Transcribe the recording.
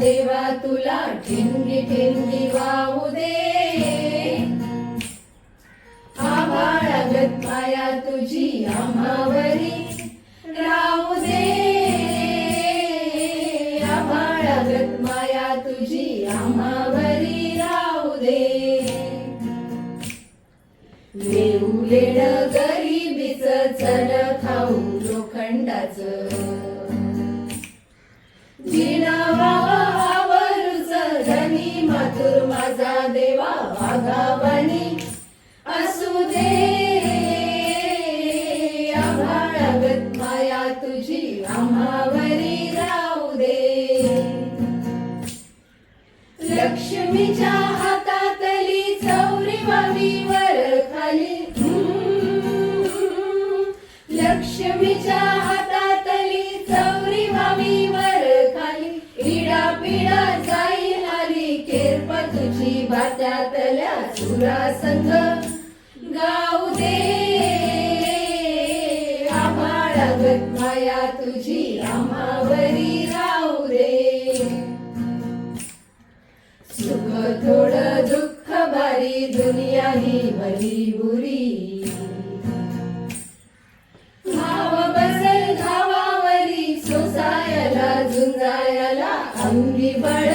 देवा तुला ठिणगी ठिणगी वाहू दे. आभाळागत माया तुझी आम्हावरी राहू दे. आभाळागत माया तुझी आम्हावरी राहू दे. लेऊ लेण गरिबीच चल खाऊ लोखंडाच. मधुर माझा देवा वाघावानी असू दे आभाळगत माया तुझी आम्हावरी राहू दे. लक्ष्मीच्या हातातली चौरी वर खाली. लक्ष्मीच्या हातातली चौरी वर खाली. इडा पिडा भात्यातल्या सुरा संघ. गाऊ दे आम्हाला माया तुझी आम्हावरी राहू दे. सुख थोड दुःख भारी दुनिया ही भली बुरी. भाव बसल सोसायला झुंजायला अंगी बळ.